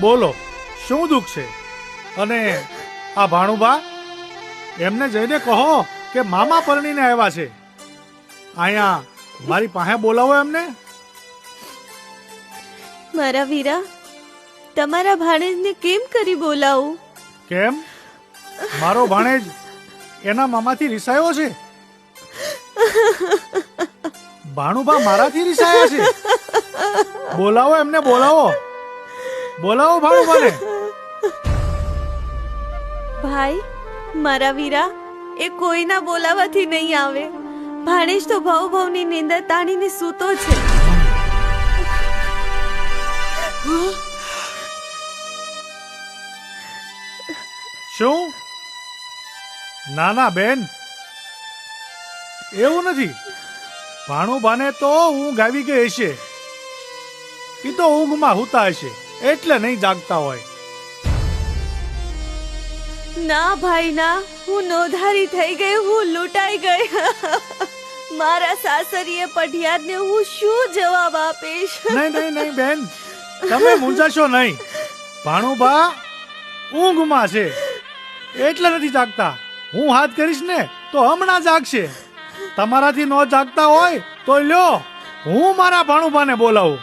બોલો શું દુઃખ છે? અને આ ભાણુભા એમને જઈને કહો કે મામા પરણીને આવ્યા છે. અહીંયા મારી પાસે બોલાવો એમને. મારા વીરા તમારા ભાણેજને કેમ કરી બોલાવું? કેમ? મારો ભાણેજ એના મામાથી રિસાયો છે? ભાણુભા મારાથી રિસાયા છે? બોલાવો એમને બોલાવો. બોલાવો ભાણુભાને ભાઈ મારા વીરા એ કોઈના બોલાવાથી નહીં આવે. ભાણેજ તો ભાવ ભાવની નિંદર તાણીને સૂતો છે. શું? ના ના બેન? એવું નથી. ભાણું ભાણુભાને તો ઊંઘ આવી ગઈ હશે. એ તો ઊંઘમાં હુતા હશે એટલે નહીં જાગતા હોય. ના ભાઈ ના હું નોધારી થઈ ગઈ હું લૂંટાઈ ગઈ. મારા સાસરીએ પઢિયારને હું શું જવાબ આપીશ? નહીં નહીં નહીં બેન. તમે મૂંઝાશો નહીં. ભાણુભા ઊંઘમાં છે. એટલે નથી જાગતા. હું હાથ કરીશ ને તો હમણાં જાગશે. તમારાથી ન જાગતા હોય તો લ્યો હું મારા ભાણુભાને બોલાવું.